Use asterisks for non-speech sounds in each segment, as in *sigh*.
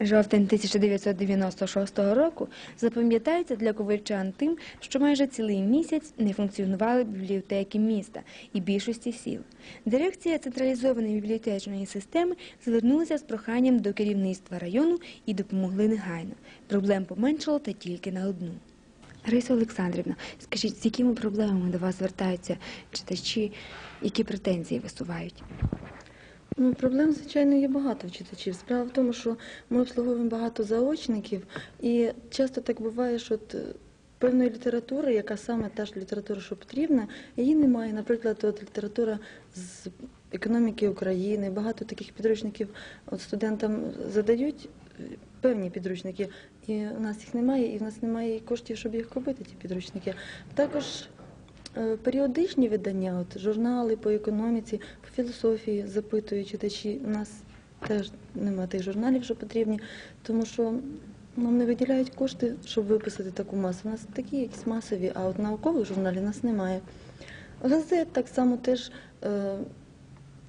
Жовтень 1996 року запам'ятається для ковальчан тим, що майже цілий місяць не функціонували бібліотеки міста і більшості сіл. Дирекція централізованої бібліотечної системи звернулася з проханням до керівництва району і допомогли негайно. Проблем поменшало та тільки на одну. Лариса Олександрівна, скажіть, з якими проблемами до вас звертаються читачі, які претензії висувають? Ну, проблем, звичайно, є багато в читачів. Справа в тому, що ми обслуговуємо багато заочників, і часто так буває, що е, певної літератури, яка саме та ж література, що потрібна, її немає. Наприклад, от література з економіки України, багато таких підручників от студентам задають е, певні підручники, і у нас їх немає, і в нас немає коштів, щоб їх купити, ті підручники. Також Періодичні видання, от журнали по економіці, по філософії запитують читачі. У нас теж немає тих журналів, що потрібні, тому що нам не виділяють кошти, щоб виписати таку масу. У нас такі якісь масові, а от наукових журналів у нас немає. Газет так само теж е,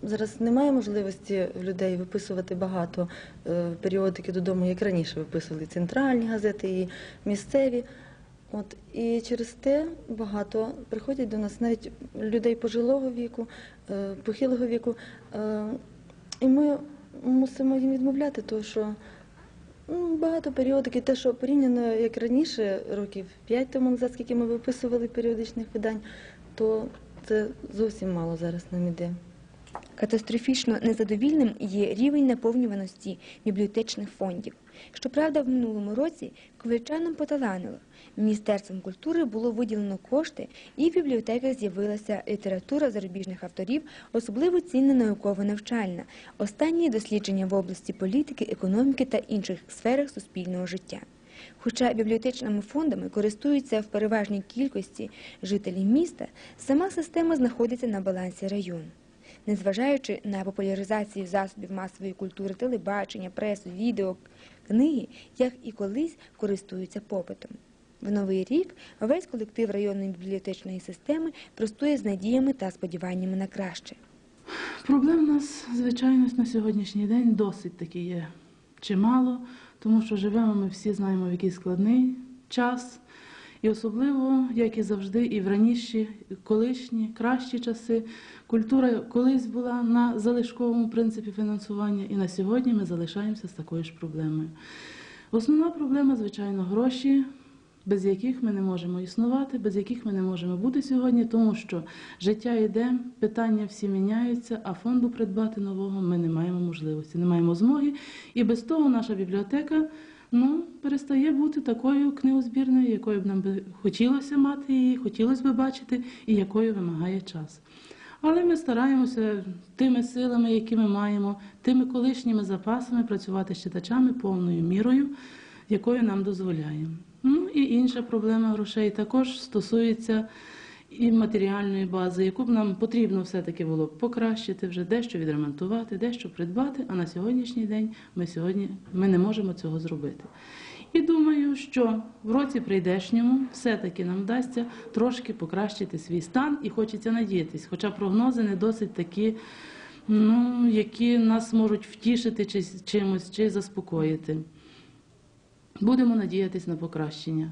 зараз немає можливості людей виписувати багато е, періодики додому, як раніше виписували центральні газети і місцеві. От і через те багато приходять до нас навіть людей пожилого віку, е, похилого віку. Е, І ми мусимо їм відмовляти, тому що ну, багато періодики, те, що порівняно як раніше, років 5 тому назад, скільки ми виписували періодичних видань, то це зовсім мало зараз нам іде. Катастрофічно незадовільним є рівень наповнюваності бібліотечних фондів. Щоправда, в минулому році ковальчанам поталанило. Міністерством культури було виділено кошти, і в бібліотеках з'явилася література зарубіжних авторів, особливо цінна науково-навчальна, останні дослідження в області політики, економіки та інших сферах суспільного життя. Хоча бібліотечними фондами користуються в переважній кількості жителі міста, сама система знаходиться на балансі району. Незважаючи на популяризацію засобів масової культури, телебачення, пресу, відео, книги, як і колись користуються попитом. В новий рік весь колектив районної бібліотечної системи простує з надіями та сподіваннями на краще. Проблем у нас, звичайно, на сьогоднішній день досить таки є чимало, тому що живемо ми всі знаємо, в який складний час. І особливо, як і завжди, і в раніші, колишні, кращі часи, культура колись була на залишковому принципі фінансування, і на сьогодні ми залишаємося з такою ж проблемою. Основна проблема, звичайно, гроші, без яких ми не можемо існувати, без яких ми не можемо бути сьогодні, тому що життя йде, питання всі міняються, а фонду придбати нового ми не маємо можливості, не маємо змоги. І без того наша бібліотека ну, перестає бути такою книгозбірною, якою б нам би хотілося мати її, хотілося б бачити, і якою вимагає час. Але ми стараємося тими силами, які ми маємо, тими колишніми запасами працювати з читачами повною мірою, якою нам дозволяє. Ну і інша проблема грошей також стосується і матеріальної бази, яку б нам потрібно все-таки було б покращити, вже дещо відремонтувати, дещо придбати. А на сьогоднішній день ми сьогодні ми не можемо цього зробити. І думаю, що в році прийдешньому все-таки нам вдасться трошки покращити свій стан, і хочеться надіятись, хоча прогнози не досить такі, ну, які нас можуть втішити чи чимось, чи заспокоїти. Будемо надіятись на покращення.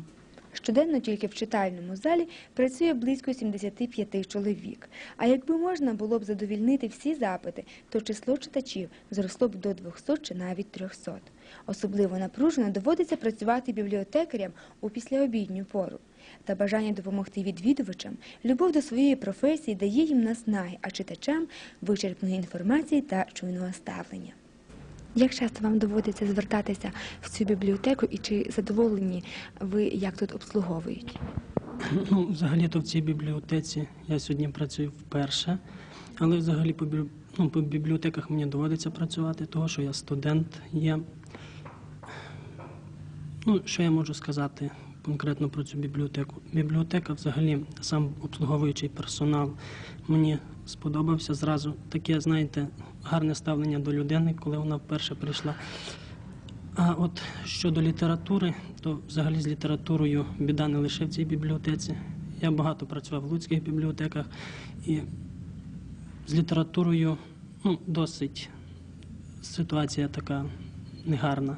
Щоденно тільки в читальному залі працює близько 75 чоловік. А якби можна було б задовільнити всі запити, то число читачів зросло б до 200 чи навіть 300. Особливо напружено доводиться працювати бібліотекарям у післяобідню пору. Та бажання допомогти відвідувачам, любов до своєї професії дає їм наснаги, а читачам вичерпної інформації та чуйного ставлення. Як часто вам доводиться звертатися в цю бібліотеку і чи задоволені ви, як тут обслуговують? *clears throat* Ну, взагалі-то в цій бібліотеці я сьогодні працюю вперше, але взагалі по, ну, по бібліотеках мені доводиться працювати, тому що я студент є. Ну, що я можу сказати конкретно про цю бібліотеку? Бібліотека, взагалі, сам обслуговуючий персонал мені сподобався зразу. Таке, знаєте, гарне ставлення до людини, коли вона вперше прийшла. А от щодо літератури, то взагалі з літературою біда не лише в цій бібліотеці. Я багато працював в луцьких бібліотеках, і з літературою ну, досить ситуація така негарна.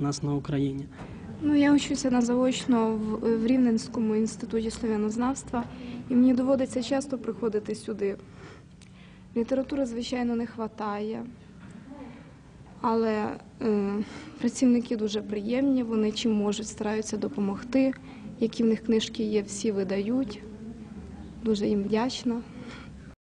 у нас на Україні. Ну, я учуся на заочно в, в Рівненському інституті слов'янознавства, і мені доводиться часто приходити сюди. Літератури, звичайно, не вистачає, але е, працівники дуже приємні, вони чим можуть стараються допомогти. Які в них книжки є, всі видають. Дуже їм вдячна.